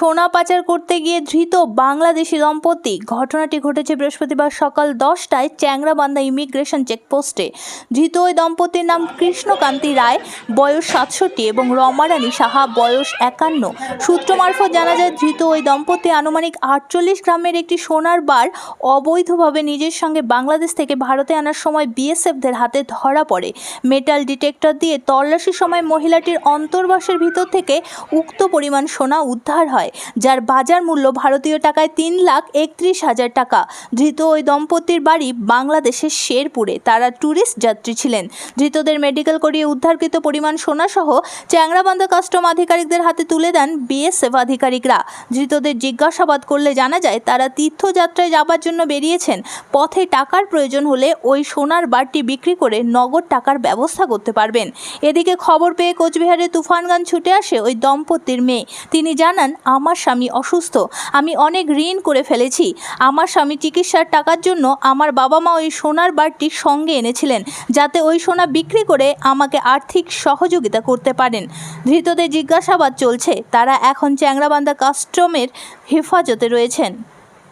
সোনা পাচার করতে গিয়ে ধৃত বাংলাদেশি দম্পতি। ঘটনাটি ঘটেছে বৃহস্পতিবার সকাল দশটায় চ্যাংরাবান্ধা ইমিগ্রেশন চেকপোস্টে। ধৃত ওই দম্পতির নাম কৃষ্ণকান্তি রায়, বয়স সাতষট্টি, এবং রমারানী সাহা, বয়স একান্ন। সূত্র মারফত জানা যায়, ধৃত ওই দম্পতি আনুমানিক আটচল্লিশ গ্রামের একটি সোনার বার অবৈধভাবে নিজের সঙ্গে বাংলাদেশ থেকে ভারতে আনার সময় বিএসএফদের হাতে ধরা পড়ে। মেটাল ডিটেক্টর দিয়ে তল্লাশির সময় মহিলাটির অন্তর্বাসের ভিতর থেকে উক্ত পরিমাণ সোনা উদ্ধার হয়। যার বাজার মূল্য ভারতীয় টাকায় তিন লাখ একত্রিশ হাজার টাকা। ধৃত ওই দম্পতির বাড়ি বাংলাদেশের শেরপুরে। তারা ট্যুরিস্ট যাত্রী ছিলেন। ধৃতদের মেডিকেল করিয়ে উদ্ধারকৃত পরিমাণ সোনাসহ চ্যাংরাবান্ধা কাস্টম আধিকারিকদের হাতে তুলে দেন বিএসএফ আধিকারিকরা। ধৃতদের জিজ্ঞাসাবাদ করলে জানা যায়, তারা তীর্থযাত্রায় যাবার জন্য বেরিয়েছেন। পথে টাকার প্রয়োজন হলে ওই সোনার বারটি বিক্রি করে নগদ টাকার ব্যবস্থা করতে পারবেন। এদিকে খবর পেয়ে কোচবিহারে তুফানগান ছুটে আসে ওই দম্পতির মেয়ে। তিনি জানান আমার স্বামী অসুস্থ, আমি অনেক ঋণ করে ফেলেছি। আমার স্বামী চিকিৎসার টাকার জন্য আমার বাবা মা ওই সোনার বারটি সঙ্গে এনেছিলেন, যাতে ওই সোনা বিক্রি করে আমাকে আর্থিক সহযোগিতা করতে পারেন। ধৃতদের জিজ্ঞাসাবাদ চলছে, তারা এখন চ্যাংরাবান্ধা কাস্টমের হেফাজতে রয়েছেন।